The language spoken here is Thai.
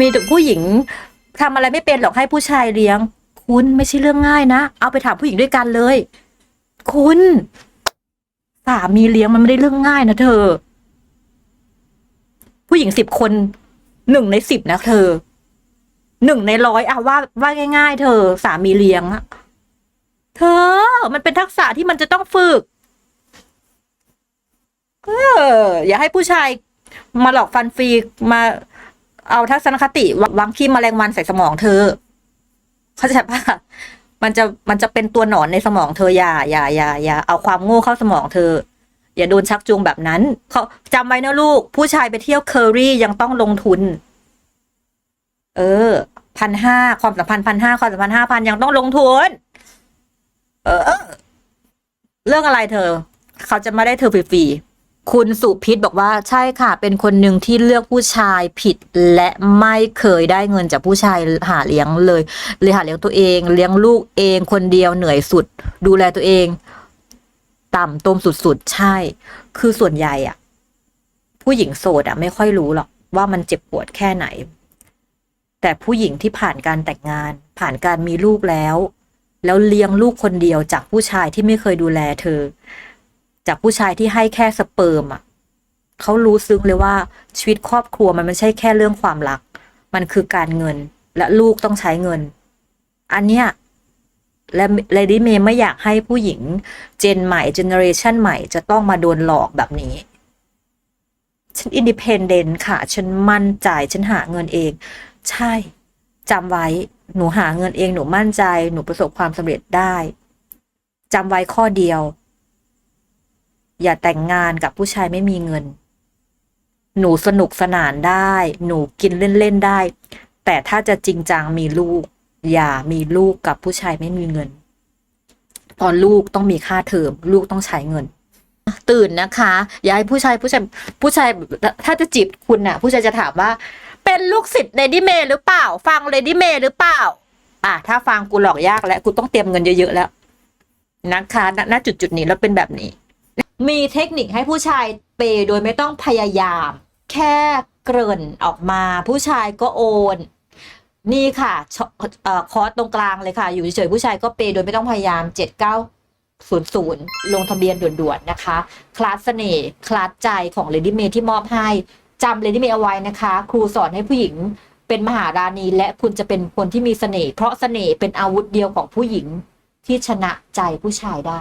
มีแต่ผู้หญิงทำอะไรไม่เป็นหรอกให้ผู้ชายเลี้ยง คุณไม่ใช่เรื่องง่ายนะ เอาไปถามผู้หญิงด้วยกันเลย คุณสามีเลี้ยงมันไม่ได้เรื่องง่ายนะเธอ ผู้หญิงสิบคนหนึ่งในสิบนะเธอหนึ่งในร้อยอะว่าว่าง่าย ๆ เธอ สามีเลี้ยงอะเธอ มันเป็นทักษะที่มันจะต้องฝึกเอออย่าให้ผู้ชายมาหลอกฟันฟรีมา เอาทัศนคติวางขี้แมลงวันใส่สมองเธอ เข้าใจปะมันจะมันจะเป็นตัวหนอนในสมองเธออย่าอย่าอย่าอย่าเอาความโง่เข้าสมองเธอ อย่าโดนชักจูงแบบนั้นเขาจำไว้นะลูก ผู้ชายไปเที่ยวเคอรี่ยังต้องลงทุน เออพันห้าความสัมพันธ์พันห้าความสัมพันธ์ห้าพันยังต้องลงทุน เออ เรื่องอะไรเธอ เขาจะมาได้เธอฟรีๆ คุณสุพิษบอกว่าใช่ค่ะ เป็นคนหนึ่งที่เลือกผู้ชายผิด และไม่เคยได้เงินจากผู้ชายหาเลี้ยงเลยเลยหาเลี้ยงตัวเอง เลี้ยงลูกเองคนเดียวเหนื่อยสุด ดูแลตัวเอง ต่ำตมสุดๆ ใช่ คือส่วนใหญ่อะผู้หญิงโสดอะไม่ค่อยรู้หรอกว่ามันเจ็บปวดแค่ไหน แต่ผู้หญิงที่ผ่านการแต่งงาน ผ่านการมีลูกแล้ว แล้วเลี้ยงลูกคนเดียวจากผู้ชายที่ไม่เคยดูแลเธอ จากผู้ชายที่ให้แค่สเปิร์มอะเขารู้ซึ้งเลยว่าชีวิตครอบครัวมันไม่ใช่แค่เรื่องความรัก มันคือการเงินและลูกต้องใช้เงิน อันเนี้ยและเลดี้เมย์ไม่อยากให้ผู้หญิงเจนใหม่เจเนอเรชันใหม่จะต้องมาโดนหลอกแบบนี้ ฉันอินดิเพนเดนต์ค่ะ ฉันมั่นใจ ฉันหาเงินเอง ใช่จำไว้ หนูหาเงินเอง หนูมั่นใจ หนูประสบความสำเร็จได้จำไว้ข้อเดียว อย่าแต่งงานกับผู้ชายไม่มีเงิน หนูสนุกสนานได้ หนูกินเล่นๆได้ แต่ถ้าจะจริงจังมีลูก อย่ามีลูกกับผู้ชายไม่มีเงินเพอลูกต้องมีค่าเทอม ลูกต้องใช้เงิน ตื่นนะคะอย่าให้ผู้ชายผู้ชายผู้ชายถ้าจะจีบคุณน่ะ ผู้ชายจะถามว่า เป็นลูกศิษย์เลดี้เมย์หรือเปล่า ฟังเลดี้เมย์หรือเปล่า อะถ้าฟังกูหลอกยากแล้วกูต้องเตรียมเงินเยอะๆแล้วนะคะณจุดจุดๆนี้แล้วเป็นแบบนี้ มีเทคนิคให้ผู้ชายเปย์โดยไม่ต้องพยายาม แค่เกริ่นออกมา ผู้ชายก็โอน นี่ค่ะคอร์สตรงกลางเลยค่ะ อยู่เฉยๆผู้ชายก็เปย์โดยไม่ต้องพยายามเจ็ดเก้าศูนย์ศูนย์ลงทะเบียนด่วนๆนะคะ คลาสเสน่ห์คลาสใจของ Lady May ที่มอบให้จำ Lady May เอาไว้นะคะ ครูสอนให้ผู้หญิงเป็นมหาราณีและคุณจะเป็นคนที่มีเสน่ห์เพราะเสน่ห์เป็นอาวุธเดียวของผู้หญิงที่ชนะใจผู้ชายได้